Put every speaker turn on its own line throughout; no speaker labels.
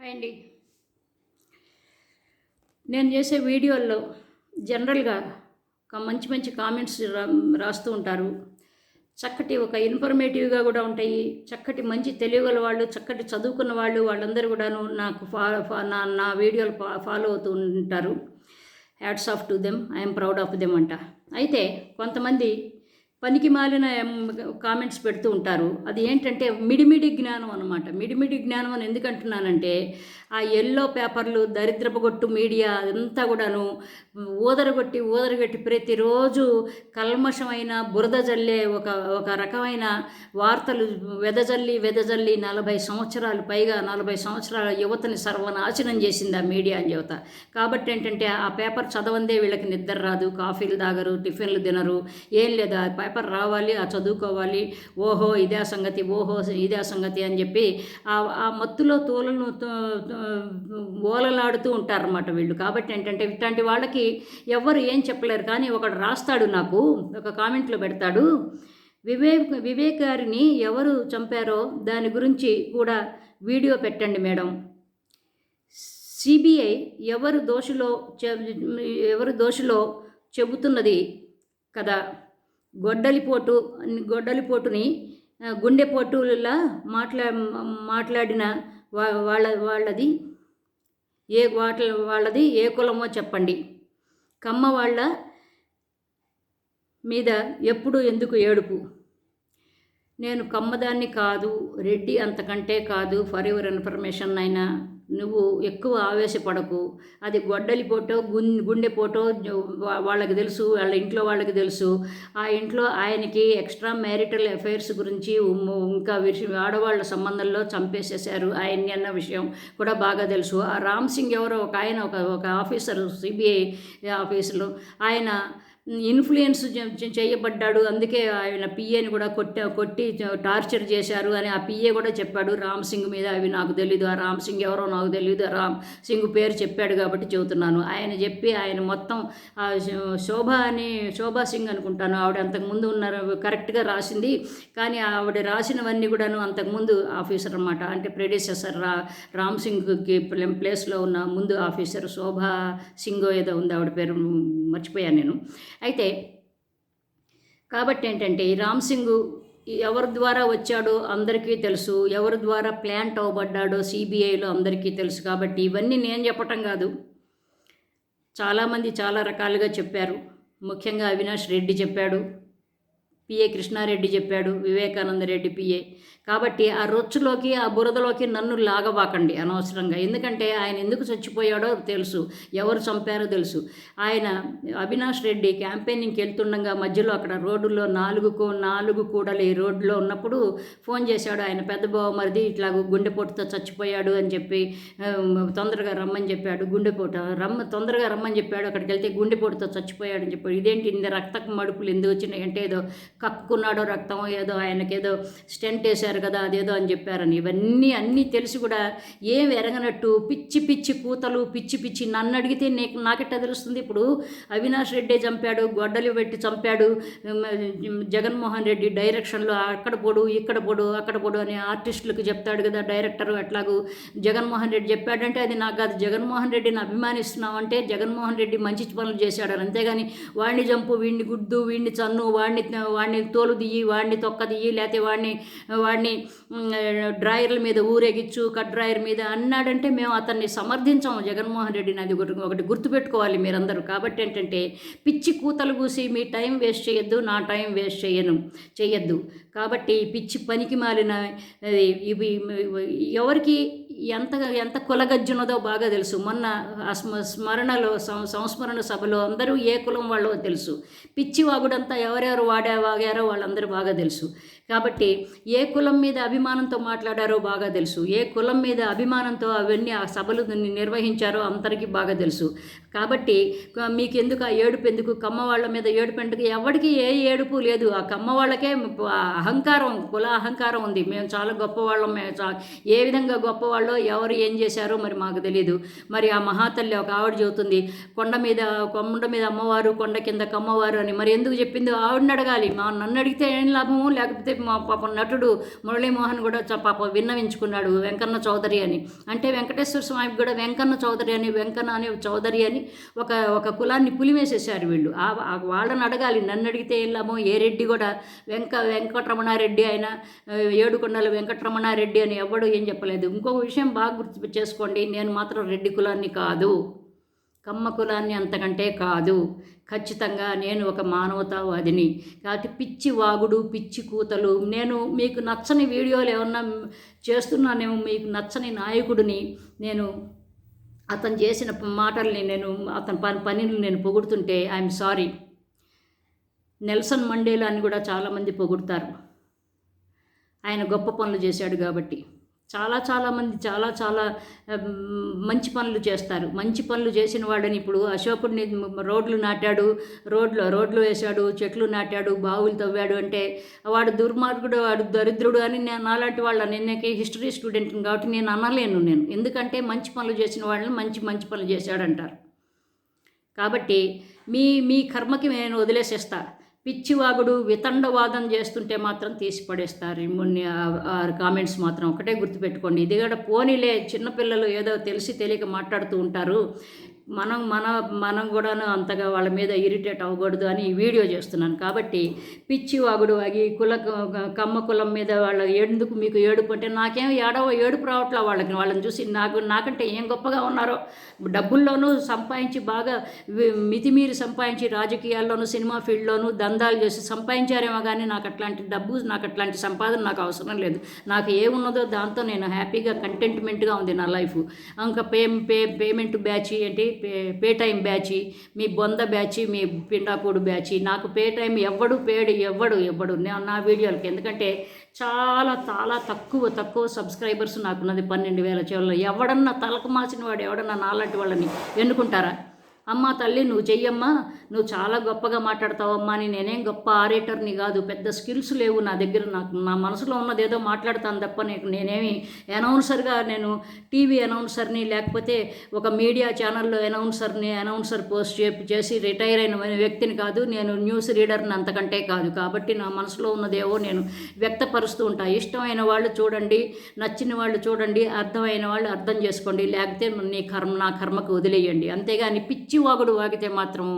Hi అండి. నేను చేసే వీడియోల్లో జనరల్గా ఒక మంచి మంచి కామెంట్స్ రాస్తూ ఉంటారు. చక్కటి ఒక ఇన్ఫర్మేటివ్గా కూడా ఉంటాయి. చక్కటి మంచి తెలియగల వాళ్ళు చక్కటి చదువుకున్న వాళ్ళు వాళ్ళందరూ కూడాను నాకు ఫా ఫా- నా నా వీడియోలు ఫా ఫాలో అవుతూ ఉంటారు. Hats off to them I'm proud of them అంట. అయితే కొంతమంది పనికి మాలిన కామెంట్స్ పెడుతూ ఉంటారు. అది ఏంటంటే మిడిమిడి జ్ఞానం అనమాట మిడిమిడి జ్ఞానం అని ఎందుకు అంటున్నానంటే ఆ ఎల్లో పేపర్లు దరిద్రపగొట్టు మీడియా అదంతా కూడాను ఊదరగొట్టి ఊదరగొట్టి ప్రతిరోజు కల్మషమైన బురద జల్లే ఒక ఒక రకమైన వార్తలు వెదజల్లి వెదజల్లి నలభై సంవత్సరాలు పైగా నలభై సంవత్సరాల యువతని సర్వనాశనం చేసింది ఆ మీడియా అని యువత కాబట్టి ఏంటంటే ఆ పేపర్ చదవందే వీళ్ళకి నిద్ర రాదు. కాఫీలు తాగరు టిఫిన్లు తినరు ఏం లేదు. పేపర్ రావాలి ఆ చదువుకోవాలి ఓహో ఇదే సంగతి ఓహో ఇదే సంగతి అని చెప్పి ఆ ఆ మత్తులో తోలను ఓలలాడుతూ ఉంటారన్నమాట వీళ్ళు. కాబట్టి ఏంటంటే ఇట్లాంటి వాళ్ళకి ఎవ్వరు ఏం చెప్పలేరు. కానీ ఒకడు రాస్తాడు నాకు ఒక కామెంట్లో పెడతాడు వివేక్ వివేక్ గారిని ఎవరు చంపారో దాని గురించి కూడా వీడియో పెట్టండి మేడం. సిబిఐ ఎవరు దోషులో చె- ఎవరు దోషులో చెబుతున్నది కదా? గొడ్డలిపోటు గొడ్డలిపోటుని గుండెపోటులా మాట్లా మాట్లాడిన వాళ్ళ వాళ్ళది ఏ వాట వాళ్ళది ఏ కులమో చెప్పండి. కమ్మ వాళ్ళ మీద ఎప్పుడు ఎందుకు ఏడుపు? నేను కమ్మదాన్ని కాదు రెడ్డి అంతకంటే కాదు ఫర్ యువర్ ఇన్ఫర్మేషన్ అయినా నువ్వు ఎక్కువ ఆవేశపడకు. అది గొడ్డలి పోటో గుండెపోటో గుండె పోటో వా- వాళ్ళకి తెలుసు వాళ్ళ ఇంట్లో వాళ్ళకి తెలుసు. ఆ ఇంట్లో ఆయనకి ఎక్స్ట్రా మ్యారిటల్ అఫైర్స్ గురించి ఇంకా విషయం ఆడవాళ్ళ సంబంధంలో చంపేసేశారు ఆయన్ని అన్న విషయం కూడా బాగా తెలుసు. ఆ రామ్ సింగ్ ఎవరో ఒక ఆయన ఒక ఒక ఆఫీసర్ సిబిఐ ఆఫీసులో. ఆయన ఇన్ఫ్లుయెన్స్ చేయబడ్డాడు. అందుకే ఆయన పిఏని కూడా కొట్టి కొట్టి టార్చర్ చేశారు అని ఆ పిఏ కూడా చెప్పాడు. రామ్ సింగ్ మీద అవి నాకు తెలీదు. ఆ రామ్ సింగ్ ఎవరో నాకు తెలియదు ఆ రామ్ సింగ్ పేరు చెప్పాడు కాబట్టి చెబుతున్నాను. ఆయన చెప్పి ఆయన మొత్తం శోభ అని శోభా సింగ్ అనుకుంటాను. ఆవిడ అంతకుముందు ఉన్నారు కరెక్ట్గా రాసింది. కానీ ఆవిడ రాసినవన్నీ కూడాను అంతకుముందు ఆఫీసర్ అనమాట అంటే ప్రెడిసెసర్ రా రామ్ సింగ్కి ప్లేస్లో ఉన్న ముందు ఆఫీసర్ శోభా సింగో ఏదో ఉంది. ఆవిడ పేరు మర్చిపోయాను నేను. అయితే కాబట్టి ఏంటంటే ఈ రామ్ సింగ్ ఎవరి ద్వారా వచ్చాడో అందరికీ తెలుసు ఎవరి ద్వారా ప్లాంట్ అవ్వబడ్డాడో సిబిఐలో అందరికీ తెలుసు. కాబట్టి ఇవన్నీ నేను చెప్పటం కాదు. చాలామంది చాలా రకాలుగా చెప్పారు. ముఖ్యంగా అవినాష్ రెడ్డి చెప్పాడు. పిఏ కృష్ణారెడ్డి చెప్పాడు వివేకానంద రెడ్డి పిఏ కాబట్టి ఆ రొచ్చులోకి ఆ బురదలోకి నన్ను లాగబాకండి అనవసరంగా. ఎందుకంటే ఆయన ఎందుకు చచ్చిపోయాడో తెలుసు ఎవరు చంపారో తెలుసు. ఆయన అవినాష్ రెడ్డి క్యాంపెయినింగ్కి వెళ్తుండగా మధ్యలో అక్కడ రోడ్డులో నాలుగు కూ నాలుగు కూడలి రోడ్లో ఉన్నప్పుడు ఫోన్ చేశాడు. ఆయన పెద్ద బావమరిది ఇట్లా గుండెపోటుతో చచ్చిపోయాడు అని చెప్పి తొందరగా రమ్మని చెప్పాడు. గుండెపోటు రమ్మ తొందరగా రమ్మని చెప్పాడు. అక్కడికి వెళ్తే గుండెపోటుతో చచ్చిపోయాడు అని చెప్పాడు. ఇదేంటి ఇంత రక్తపు మడుపులు ఎందుకు వచ్చినాయి? అంటే ఏదో కక్కున్నాడో రక్తం ఏదో ఆయనకేదో స్టెంట్ వేశారు కదా అదేదో అని చెప్పారని. ఇవన్నీ అన్నీ తెలిసి కూడా ఏం ఎరగనట్టు పిచ్చి పిచ్చి కూతలు పిచ్చి పిచ్చి నన్ను అడిగితే నీకు నాకెట్టా తెలుస్తుంది? ఇప్పుడు అవినాష్ రెడ్డే చంపాడు గొడ్డలి పెట్టి చంపాడు జగన్మోహన్ రెడ్డి డైరెక్షన్లో అక్కడ పొడు ఇక్కడ పొడు అక్కడ పొడు అని ఆర్టిస్టులకు చెప్తాడు కదా డైరెక్టర్ ఎట్లాగూ జగన్మోహన్ రెడ్డి చెప్పాడంటే అది నాకు కాదు. జగన్మోహన్ రెడ్డిని అభిమానిస్తున్నామంటే జగన్మోహన్ రెడ్డి మంచి పనులు చేశాడు. అంతేగాని వాడిని చంపు వీడిని గుడ్డు వీడిని చన్ను వాడిని వాడిని వాడిని తోలు దియ్యి వాడిని తొక్క దియ్యి లేకపోతే వాడిని వాడిని డ్రాయర్ల మీద ఊరేగించు కట్ డ్రాయర్ మీద అన్నాడంటే మేము అతన్ని సమర్థించాము. జగన్మోహన్ రెడ్డిని అది ఒకటి ఒకటి గుర్తుపెట్టుకోవాలి మీరందరూ. కాబట్టి ఏంటంటే పిచ్చి కూతలు కూసి మీ టైం వేస్ట్ చేయొద్దు నా టైం వేస్ట్ చేయను చేయొద్దు. కాబట్టి పిచ్చి పనికి మాలిన ఇవి ఎవరికి ఎంత ఎంత కులగజ్జునదో బాగా తెలుసు. మొన్న స్మరణలో సం- సంస్మరణ సభలో అందరూ ఏ కులం వాళ్ళో తెలుసు. పిచ్చి వాగుడంతా ఎవరెవరు వాడా వాగారో వాళ్ళందరూ బాగా తెలుసు. కాబట్టి ఏ కులం మీద అభిమానంతో మాట్లాడారో బాగా తెలుసు. ఏ కులం మీద అభిమానంతో అవన్నీ ఆ సభలు నిర్వహించారో అందరికీ బాగా తెలుసు. కాబట్టి మీకెందుకు మీకు ఎందుకు ఆ ఏడుపు ఎందుకు కమ్మ వాళ్ళ మీద ఏడుపు ఎందుకు ఎవరికి ఏ ఏడుపు లేదు. ఆ కమ్మ వాళ్ళకే అహంకారం కుల అహంకారం ఉంది. మేము చాలా గొప్పవాళ్ళం. మేము చా ఏ విధంగా గొప్పవాళ్ళో ఎవరు ఏం చేశారో మరి మాకు తెలియదు మరి ఆ మహాతల్లి ఒక ఆవిడ చెబుతుంది కొండ మీద కొండ మీద అమ్మవారు కొండ కింద కమ్మవారు అని. మరి ఎందుకు చెప్పింది ఆవిడని అడగాలి. మా నన్ను అడిగితే ఏం లాభము? లేకపోతే పాపం నటుడు మురళీమోహన్ కూడా చ- పాపం విన్నవించుకున్నాడు వెంకన్న చౌదరి అని. అంటే వెంకటేశ్వర స్వామికి కూడా వెంకన్న చౌదరి అని వెంకన్న అనే చౌదరి అని ఒక ఒక కులాన్ని పులిమేసేశారు వీళ్ళు. వాళ్ళని అడగాలి. నన్ను అడిగితే వెళ్ళామో ఏ రెడ్డి కూడా? వెంక వెంకటరమణారెడ్డి అయినా ఏడుకొండల వెంకటరమణారెడ్డి అని ఎవడు ఏం చెప్పలేదు. ఇంకొక విషయం బాగా గుర్తు చేసుకోండి. నేను మాత్రం రెడ్డి కులాన్ని కాదు. కమ్మ కులాన్ని అంతకంటే కాదు. ఖచ్చితంగా నేను ఒక మానవతావాదిని. కాబట్టి పిచ్చి వాగుడు పిచ్చి కూతలు నేను మీకు నచ్చని వీడియోలు ఏమన్నా చేస్తున్నానేమో మీకు నచ్చని నాయకుడిని నేను అతను చేసిన మాటల్ని నేను అతని పని పనిని నేను పొగుడుతుంటే ఐఎమ్ సారీ. నెల్సన్ మండేలా అని కూడా చాలామంది పొగుడుతారు. ఆయన గొప్ప పనులు చేశాడు కాబట్టి. చాలా చాలా మంది చాలా చాలా మంచి పనులు చేస్తారు. మంచి పనులు చేసిన వాడని ఇప్పుడు అశోకుడిని రోడ్లు నాటాడు రోడ్లు రోడ్లు వేశాడు చెట్లు నాటాడు బావులు తవ్వాడు అంటే వాడు దుర్మార్గుడు వాడు దరిద్రుడు అని నేను నాలాంటి వాళ్ళ నేనకి హిస్టరీ స్టూడెంట్ కాబట్టి నేను అనలేను నేను. ఎందుకంటే మంచి పనులు చేసిన వాళ్ళని మంచి మంచి పనులు చేశాడంటారు. కాబట్టి మీ మీ కర్మకి నేను వదిలేసేస్తాను పిచ్చివాగుడు వితండవాదం చేస్తుంటే మాత్రం తీసి పడేస్తారు కామెంట్స్ మాత్రం ఒకటే గుర్తుపెట్టుకోండి. ఇది కూడా పోనీలే చిన్నపిల్లలు ఏదో తెలిసి తెలియక మాట్లాడుతూ ఉంటారు. మనం మన మనం కూడాను అంతగా వాళ్ళ మీద ఇరిటేట్ అవ్వకూడదు అని వీడియో చేస్తున్నాను. కాబట్టి పిచ్చి వాగుడు వాగి కుల కమ్మ కులం మీద వాళ్ళ ఎందుకు మీకు ఏడుపు అంటే నాకేం ఏడవ ఏడుపు రావట్లా వాళ్ళకి. వాళ్ళని చూసి నాకు నాకంటే ఏం గొప్పగా ఉన్నారో? డబ్బుల్లోనూ సంపాదించి బాగా మితిమీరి సంపాదించి రాజకీయాల్లోనూ సినిమా ఫీల్డ్లోనూ దందాలు చేసి సంపాదించారేమో కానీ నాకు అట్లాంటి డబ్బు నాకు అట్లాంటి సంపాదన నాకు అవసరం లేదు. నాకు ఏమున్నదో దాంతో నేను హ్యాపీగా కంటెంట్మెంట్గా ఉంది నా లైఫ్. ఇంకా పే పే పేమెంట్ బ్యాచ్ ఏంటి? పే పే టైం మీ బొంద బ్యాచి మీ పిండాకోడు బ్యాచి నాకు పే టైం ఎవ్వడు పేడు ఎవ్వడు ఎవ్వడు నా- నా వీడియోలకి. ఎందుకంటే చాలా చాలా తక్కువ తక్కువ సబ్స్క్రైబర్స్ నాకున్నది పన్నెండు వేల చివరిలో. ఎవడన్నా తలకు మాసిన వాడు ఎవడన్నా నాలాంటి వాళ్ళని ఎన్నుకుంటారా? అమ్మ తల్లి నువ్వు చెయ్యమ్మా. నువ్వు చాలా గొప్పగా మాట్లాడతావమ్మా. అని నేనేం గొప్ప ఆరేటర్ని కాదు. పెద్ద స్కిల్స్ లేవు నా దగ్గర. నాకు నా మనసులో ఉన్నది ఏదో మాట్లాడతాను తప్ప నీకు నేనేమి అనౌన్సర్గా నేను టీవీ అనౌన్సర్ని లేకపోతే ఒక మీడియా ఛానల్లో అనౌన్సర్ని అనౌన్సర్ పోస్ట్ చే చేసి రిటైర్ అయిన వ్యక్తిని కాదు. నేను న్యూస్ రీడర్ని అంతకంటే కాదు. కాబట్టి నా మనసులో ఉన్నదేవో నేను వ్యక్తపరుస్తూ ఉంటాను ఇష్టమైన వాళ్ళు చూడండి నచ్చిన వాళ్ళు చూడండి అర్థమైన వాళ్ళు అర్థం చేసుకోండి. లేకపోతే నీ కర్మ నా కర్మకు వదిలేయండి. అంతేగాని పిచ్చి వాగుడు వాగితే మాత్రం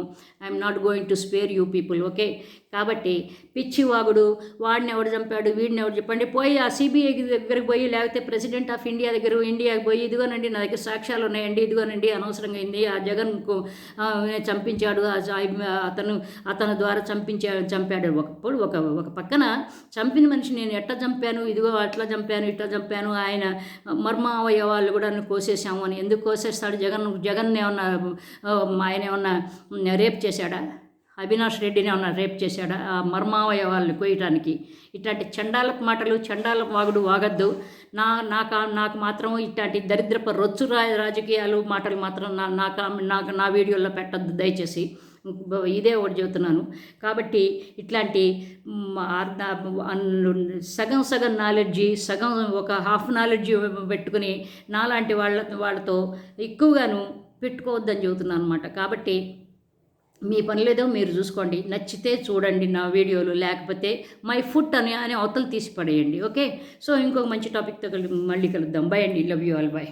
I'm not going to spare you people okay కాబట్టి పిచ్చి వాగుడు వాడిని ఎవడు చంపాడు వీడిని ఎవడు చెప్పండి. పోయి ఆ సిబిఐ దగ్గరికి పోయి లేకపోతే ప్రెసిడెంట్ ఆఫ్ ఇండియా దగ్గర ఇండియాకి పోయి ఇదిగోనండి నా దగ్గర సాక్ష్యాలు ఉన్నాయండి ఇదిగోనండి అనవసరంగా అయింది. ఆ జగన్కు చంపించాడు ఆ అతను అతని ద్వారా చంపించా చంపాడు. ఒకప్పుడు ఒక ఒక పక్కన చంపిన మనిషి నేను ఎట్లా చంపాను ఇదిగో అట్లా చంపాను ఇట్లా చంపాను ఆయన మర్మ అవయవాళ్ళు కూడా కోసేసాము అని ఎందుకు కోసేస్తాడు? జగన్ జగన్ ఏమన్నా ఆయన ఏమన్నా రేప్ చేశాడా? అవినాష్ రెడ్డిని ఏమన్నా రేప్ చేశాడా? ఆ మర్మావయవాళ్ళని కోయటానికి ఇట్లాంటి చండాలపు మాటలు చండాల వాగుడు వాగద్దు. నా నాకు నాకు మాత్రం ఇట్లాంటి దరిద్రపు రొచ్చు రా రాజకీయాలు మాటలు మాత్రం నా నాకు నాకు నా వీడియోలో పెట్టద్దు దయచేసి. ఇదే ఒకటి చెబుతున్నాను. కాబట్టి ఇట్లాంటి సగం సగం నాలెడ్జి సగం ఒక హాఫ్ నాలెడ్జి పెట్టుకుని నాలాంటి వాళ్ళ వాళ్ళతో ఎక్కువగాను పెట్టుకోవద్దని చెబుతున్నాను అనమాట కాబట్టి మీ పనిలేదో మీరు చూసుకోండి. నచ్చితే చూడండి నా వీడియోలు లేకపోతే మై ఫుడ్ అని అని అవతలు తీసి పడేయండి. ఓకే? సో ఇంకొక మంచి టాపిక్తో మళ్ళీ కలుద్దాం. బై అండి. Love you all by